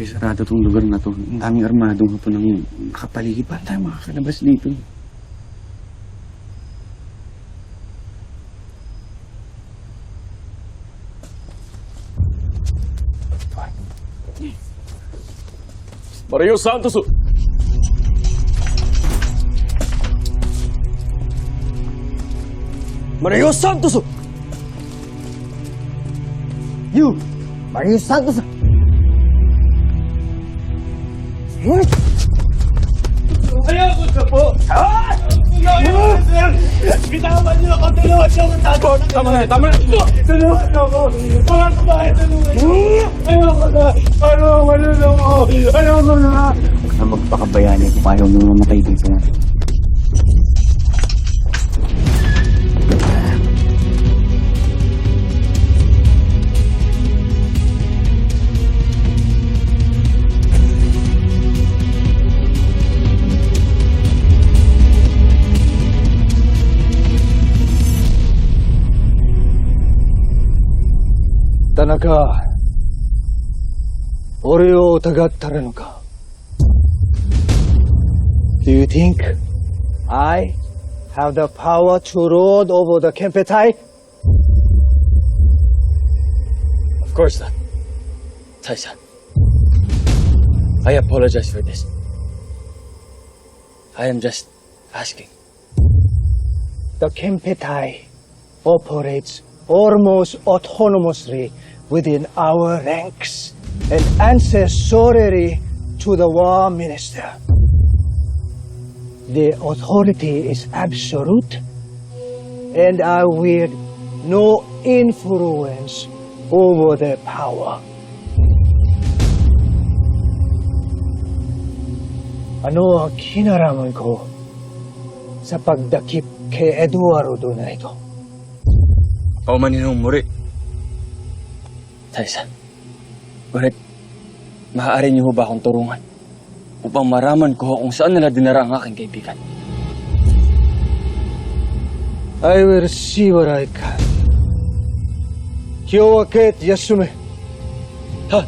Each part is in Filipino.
Tay, sarado tong lugar na to. Ang daming armadong hapon ang nakapaligid. Paano tayo makakalabas dito? Mario Santos! Mario Santos! You, Mario Santos. What? Ayoko na po! Ah! Ayoko na, sir! Bitawan niyo ako! Tulungan niyo ako! Tago! Tama na! Tama na! Tulungan niyo ako! Mga kabahay! Tulungan niyo! Ayoko na! Ayoko na lang ako! Ayoko na! Huwag na magpakabayani kung ayaw nyo mamatay dito. Tanaka, 俺を疑ったらのか Do you think I have the power to rule over the Kempetai? Of course not. Tai-san. I apologize for this. I am just asking. The Kempetai operates almost autonomously within our ranks and answers solely to the war minister. The authority is absolute and I wield no influence over their power. Ano ang kinaraman ko sa pagdakip kay Eduardo na ito? Pauman ninong muri. Taysa, ngunit maaari niyo ba akong turungan upang maraman ko kung saan nila dinara ang aking kaibigan? I will see what I can. Kyo ket yasume. Ha? Ano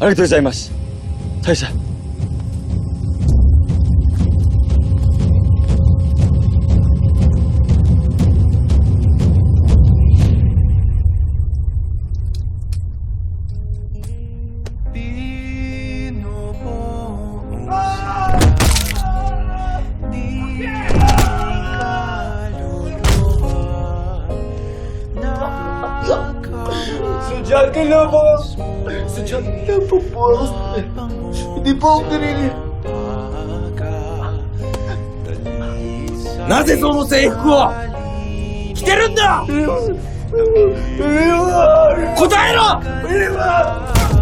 Arigatou gozaimasu. Taysa. Sadya ka na po! Sadya ka na po, boss! Hindi po ako narinig. なぜその制服を着てるんだ答えろ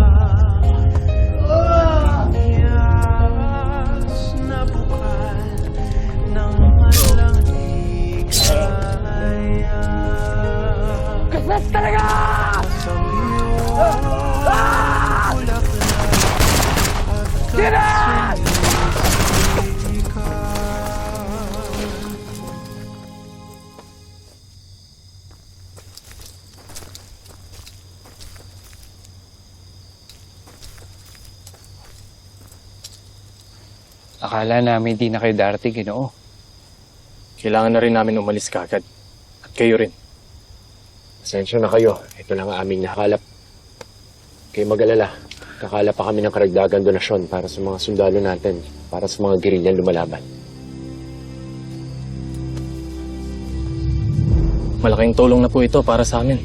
Akala namin di na kayo darating, ginoo. Kailangan na rin namin umalis kagad. At kayo rin. Pasensya na kayo. Ito lang ang aming nakalap. Kayo mag-alala. Kakala pa kami ng karagdagan donasyon para sa mga sundalo natin, para sa mga gerilyang lumalaban. Malaking tulong na po ito para sa amin.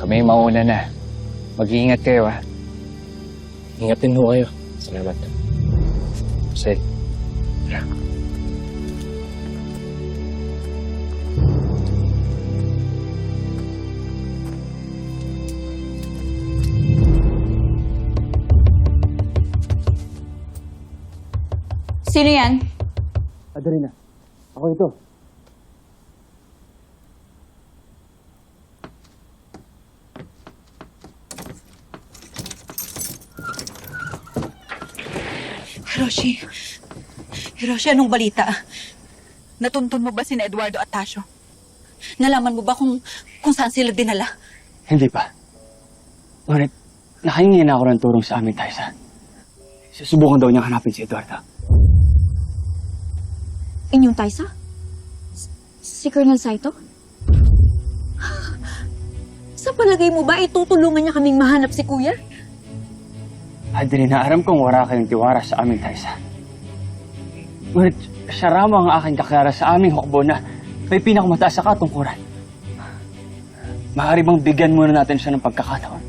Kami mauna na. Mag-iingat kayo, ha? Ingatin ho kayo. Salamat. Sel. Sino yan? Adelina, ako ito. Hiroshi. Hiroshi, anong balita? Natuntun mo ba si Eduardo Atasio? Nalaman mo ba kung, kung saan sila dinala? Hindi pa. Ngunit, nakahingi na ako ng turong sa amin, Taisa. Susubukan daw niyang hanapin si Eduardo. Inyong Taisa? S- Si Colonel Saito? Sa palagay mo ba, itutulungan niya kaming mahanap si Kuya? Adelina, aram kong wala kayong tiwara sa aming Taisa. Ngunit, siya ramang ang aking kakilala sa aming hukbo na may pinakamataas sa katungkuran. Maaari bang bigyan muna natin siya ng pagkakataon?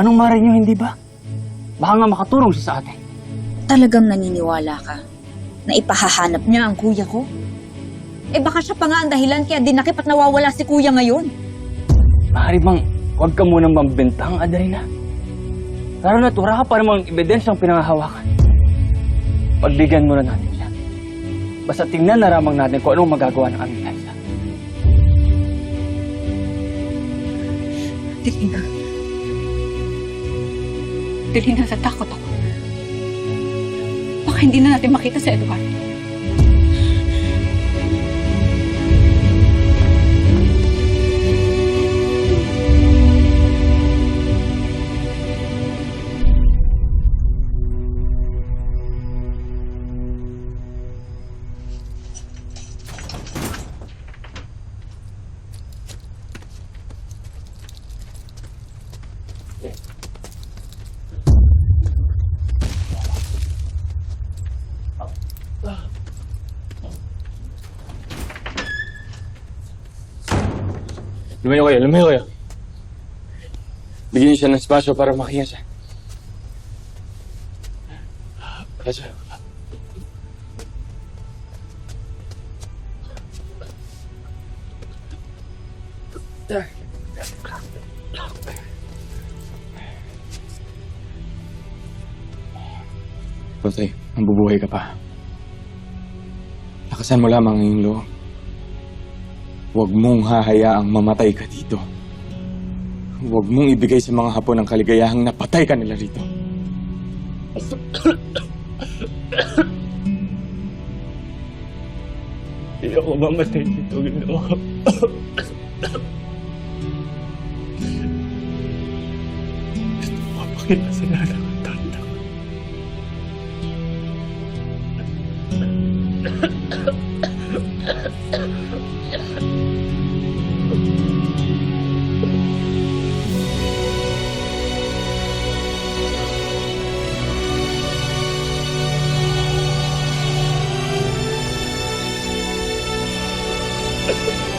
Anong mara niyo, hindi ba? Baka nga makatulong siya sa atin. Talagang naniniwala ka na ipahahanap niya ang kuya ko? Eh baka siya pa nga ang dahilan kaya dinakip at nawawala si kuya ngayon. Maaari bang huwag ka munang mambintang, Adelina? Lalo na tura ka pa namang ebidensyang pinangahawakan. Pagbigyan muna natin siya. Basta tingnan na ramang natin kung anong magagawa ng aming Taisa. Delina. Delina, natakot ako. Baka hindi na natin makita si Eduardo. Lumayo kayo, lumayo kayo. Bigyan niyo siya ng spasyo para makiya siya. Spasyo. Totoy, mabubuhay ka pa. Lakasan mo lamang ang iyong loob. Huwag mong hahayaang mamatay ka dito. Huwag mong ibigay sa mga hapon ang kaligayahang napatay ka nila rito. Hindi ako mamatay dito, Ginoo. Gusto ko mapakita sa nanang ang tanda ko. Ha ha ha!